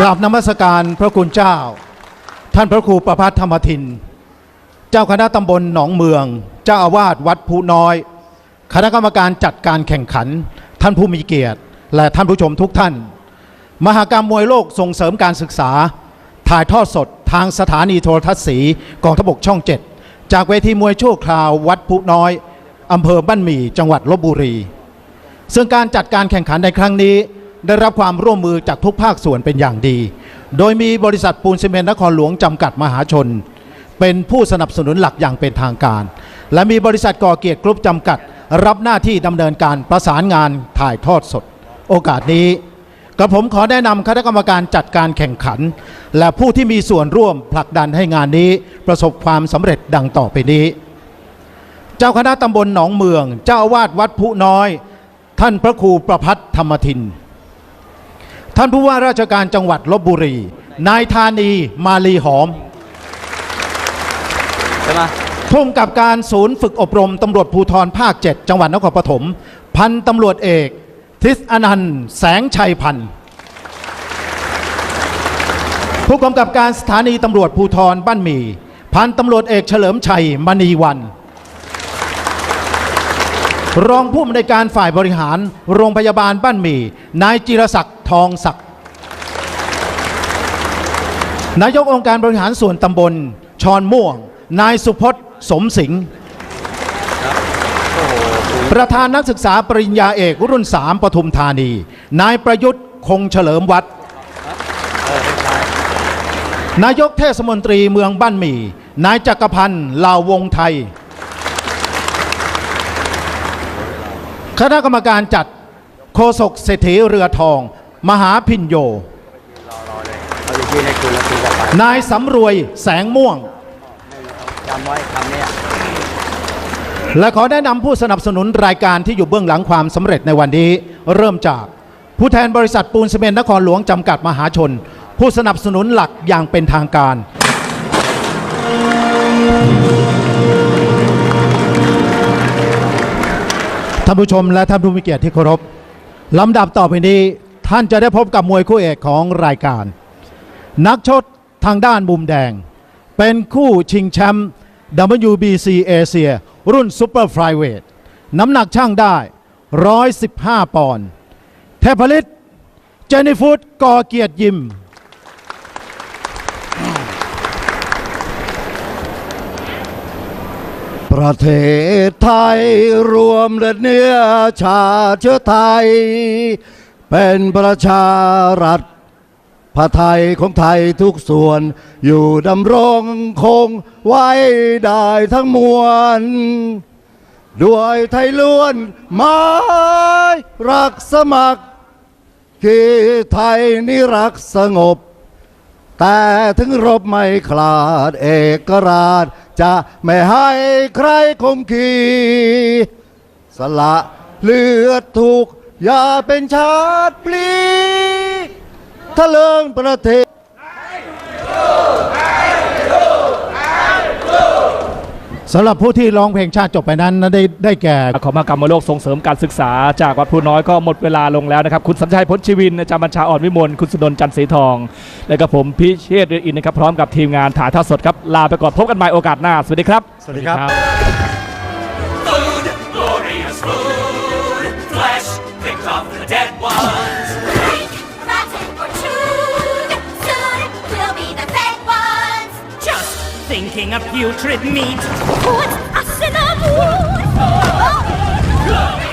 กราบนมัสการพระคุณเจ้า ท่านพระครูประพัฒธรรมทิน เจ้าคณะตำบลหนองเมือง เจ้าอาวาสวัดภูน้อย คณะกรรมการจัดการแข่งขัน ท่านผู้มีเกียรติ และท่านผู้ชมทุกท่าน มหากรรมมวยโลกส่งเสริมการศึกษา ถ่ายทอดสดทางสถานีโทรทัศน์สีกองทบกช่อง7จากเวทีมวยชั่วคราววัดภูน้อยอำเภอบ้านหมี่จังหวัดลบบุรี ซึ่งการจัดการแข่งขันในครั้งนี้ ได้รับความร่วมมือจากทุกภาคส่วนเป็นอย่างดี โดยมีบริษัทปูนซีเมนต์นครหลวงจำกัดมหาชน เป็นผู้สนับสนุนหลักอย่างเป็นทางการ และมีบริษัทก่อเกียรติกรุ๊ปจำกัด รับหน้าที่ดำเนินการประสานงานถ่ายทอดสด โอกาสนี้กระผมขอแนะนำคณะกรรมการจัดการแข่งขัน และผู้ที่มีส่วนร่วมผลักดันให้งานนี้ประสบความสำเร็จดังต่อไปนี้ เจ้าคณะตำบลหนองเมือง เจ้าอาวาสวัดผู้น้อย ท่านพระครูประพัฒธรรมทิน ท่านผู้ว่าราชการจังหวัดลบบุรี นายธานีมาลีหอมใช่ไหมผู้กำกับการศูนย์ฝึกอบรมตำรวจภูธรภาค 7 จังหวัดนครปฐมพันตำรวจเอก ทิศอนันต์แสงชัยพันธ์ผู้กำกับการสถานีตำรวจภูธรบ้านหมี่พันตำรวจเอกเฉลิมชัยมณีวัน รองผู้อำนวยการฝ่ายบริหาร โรงพยาบาลบ้านหมี่นายจิรศักดิ์ ทองศักดิ์นายกองค์การบริหารส่วนตำบล ชอนม่วง นายสุพจน์สมสิงห์ประธานนักศึกษาปริญญาเอกรุ่น 3ปทุมธานี นายประยุทธ์คงเฉลิมวัด นายนายกเทศมนตรีเมืองบ้านหมี่ นายจักรพันธ์ลาววงไทย คณะกรรมการจัดโฆษกเศรษฐีเรือทอง มหาพินโยเอาอยู่ที่ในคุณแล้วคุณจะไปนายสำรวยแสงม่วง จำไว้คำเนี้ยและขอแนะนำผู้สนับสนุนรายการที่อยู่เบื้องหลังความสำเร็จในวันนี้ เริ่มจากผู้แทนบริษัทปูนซีเมนต์นครหลวงจำกัดมหาชน ผู้สนับสนุนหลักอย่างเป็นทางการ ท่านผู้ชมและท่านผู้มีเกียรติที่เคารพลำดับต่อไปนี้ ท่านจะได้พบกับมวยคู่เอกของรายการ นักชกทางด้านมุมแดง เป็นคู่ชิงแชมป์ WBC เอเชียรุ่นซูเปอร์ไฟเวทน้ำหนักช่างได้ 115 ปอนด์เทพฤทธิ์เจนิฟูดกอเกียรติยิม ประเทศไทยรวมเลือดเนื้อชาติเชื้อไทย เป็นประชารัฐพระไทยของไทยทุกส่วน อยู่ดำรงคงไว้ได้ทั้งมวล ด้วยไทยล้วนไม้รักสมัคร ที่ไทยนี่รักสงบ แต่ถึงรบไม่คลาดเอกราช จะไม่ให้ใครคมขี สละเลือดถูก อย่าเป็นชาติพลีทะเลิงประเทศ สำหรับผู้ที่ร้องเพลงชาติจบไปนั้นได้ได้แก่ ของมหกรรมโลกส่งเสริมการศึกษาจากวัดพูน้อยก็หมดเวลาลงแล้วนะครับ คุณสัญชัยพ้นชีวินอาจารย์บัญชาอ่อนวิมลคุณสุนนท์จันทร์ศรีทอง และก็ผมพิเชษฐ์เรือนอินนะครับพร้อมกับทีมงานถ่ายทอดสดครับ ลาไปก่อนพบกันใหม่โอกาสหน้า สวัสดีครับ สวัสดีครับ Food, glorious food, flesh off the dead ones. Or Chug. Soon we'll be the fed ones. Just thinking of putrid meat. Put us in the mood. Oh.